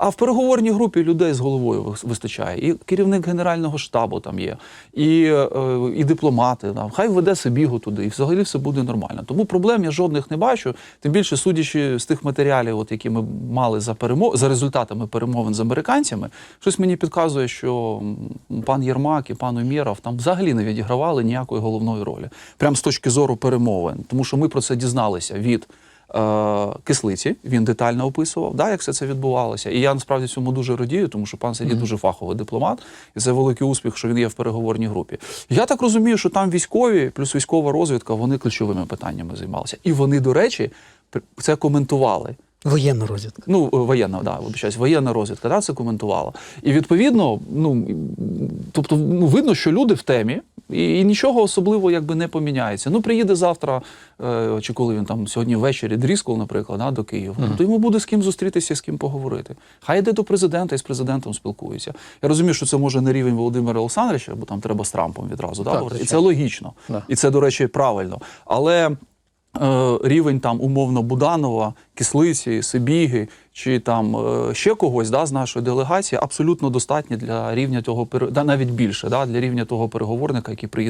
А в переговорній групі людей з головою вис- вистачає. І керівник генерального штабу там є, і, е, і дипломати. Там. Хай веде Сибігу туди, і взагалі все буде нормально. Тому проблем я жодних не бачу. Тим більше, судячи з тих матеріалів, от, які ми мали за перемов... за результатами перемовин з американцями, щось мені підказує, що пан Єрмак і пан Умєров там взагалі не відігравали ніякої головної ролі. Прямо з точки зору перемовин. Тому що ми про це дізналися від кислиці. Він детально описував, да, як все це відбувалося. І я насправді цьому дуже радію, тому що пан Сергій дуже фаховий дипломат, і це великий успіх, що він є в переговорній групі. Я так розумію, що там військові плюс військова розвідка вони ключовими питаннями займалися. І вони, до речі, це коментували. Воєнна розвідка. Ну, е, воєнна, да, вибачаюсь, воєнна розвідка, да, це коментувала. І відповідно, ну тобто, ну, видно, що люди в темі, і, і нічого особливо якби не поміняється. Ну, приїде завтра, е, чи коли він там сьогодні ввечері Дріскол, наприклад, да, до Києва, то йому буде з ким зустрітися, з ким поговорити. Хай йде до президента і з президентом спілкується. Я розумію, що це може не рівень Володимира Олександровича, бо там треба з Трампом відразу. Да, Так, і це логічно. Да. І це, до речі, правильно. Але рівень там умовно Буданова, Кислиці, Сибіги чи там е, ще когось да, з нашої делегації абсолютно достатні для рівня того да, навіть більше, да, для рівня того переговорника, який приїде.